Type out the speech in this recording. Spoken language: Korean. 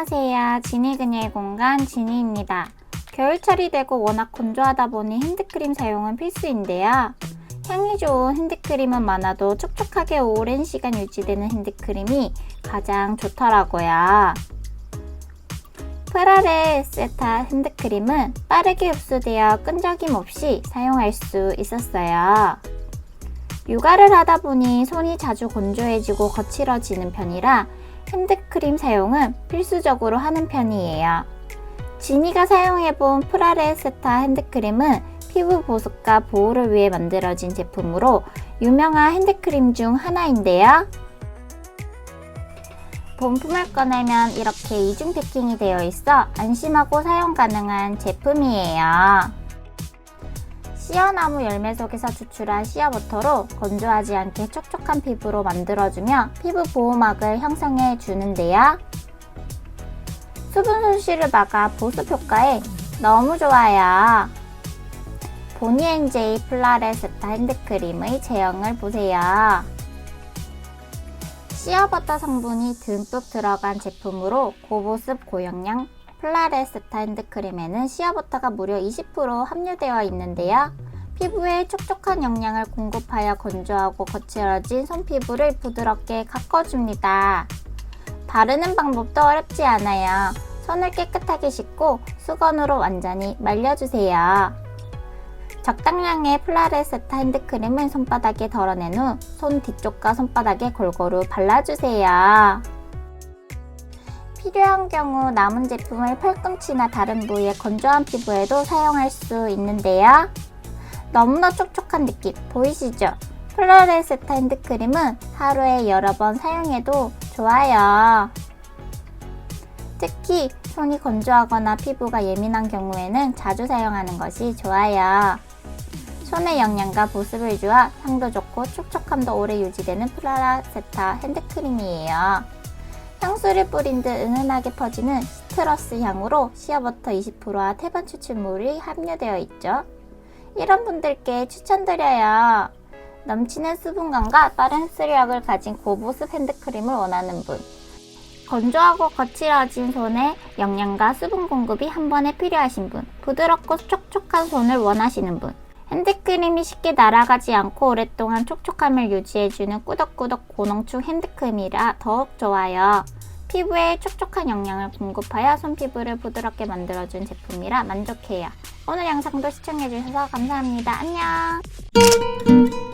안녕하세요. 지니 그녀의 공간 지니입니다. 겨울철이 되고 워낙 건조하다 보니 핸드크림 사용은 필수인데요. 향이 좋은 핸드크림은 많아도 촉촉하게 오랜 시간 유지되는 핸드크림이 가장 좋더라고요. 프라레 세타 핸드크림은 빠르게 흡수되어 끈적임 없이 사용할 수 있었어요. 육아를 하다 보니 손이 자주 건조해지고 거칠어지는 편이라 핸드크림 사용은 필수적으로 하는 편이에요. 지니가 사용해본 프라레세타 핸드크림은 피부 보습과 보호를 위해 만들어진 제품으로 유명한 핸드크림 중 하나인데요. 본품을 꺼내면 이렇게 이중 패킹이 되어 있어 안심하고 사용 가능한 제품이에요. 씨어나무 열매 속에서 추출한 씨어버터로 건조하지 않게 촉촉한 피부로 만들어주며 피부 보호막을 형성해 주는데요. 수분 손실을 막아 보습 효과에 너무 좋아요. 보니앤제이 플라레스타 핸드크림의 제형을 보세요. 씨어버터 성분이 듬뿍 들어간 제품으로 고보습 고영양 플라레스타 핸드크림에는 씨어버터가 무려 20% 함유되어 있는데요. 피부에 촉촉한 영양을 공급하여 건조하고 거칠어진 손피부를 부드럽게 가꿔줍니다. 바르는 방법도 어렵지 않아요. 손을 깨끗하게 씻고 수건으로 완전히 말려주세요. 적당량의 플라레스타 핸드크림을 손바닥에 덜어낸 후 손 뒤쪽과 손바닥에 골고루 발라주세요. 필요한 경우 남은 제품을 팔꿈치나 다른 부위의 건조한 피부에도 사용할 수 있는데요. 너무나 촉촉한 느낌 보이시죠? 플라레스타 핸드크림은 하루에 여러 번 사용해도 좋아요. 특히 손이 건조하거나 피부가 예민한 경우에는 자주 사용하는 것이 좋아요. 손의 영양과 보습을 주어 향도 좋고 촉촉함도 오래 유지되는 플라라세타 핸드크림이에요. 향수를 뿌린 듯 은은하게 퍼지는 시트러스 향으로 시어버터 20%와 태반 추출물이 함유되어 있죠. 이런 분들께 추천드려요. 넘치는 수분감과 빠른 흡수력을 가진 고보습 핸드크림을 원하는 분. 건조하고 거칠어진 손에 영양과 수분 공급이 한 번에 필요하신 분. 부드럽고 촉촉한 손을 원하시는 분. 핸드크림이 쉽게 날아가지 않고 오랫동안 촉촉함을 유지해주는 꾸덕꾸덕 고농축 핸드크림이라 더욱 좋아요. 피부에 촉촉한 영양을 공급하여 손피부를 부드럽게 만들어준 제품이라 만족해요. 오늘 영상도 시청해주셔서 감사합니다. 안녕!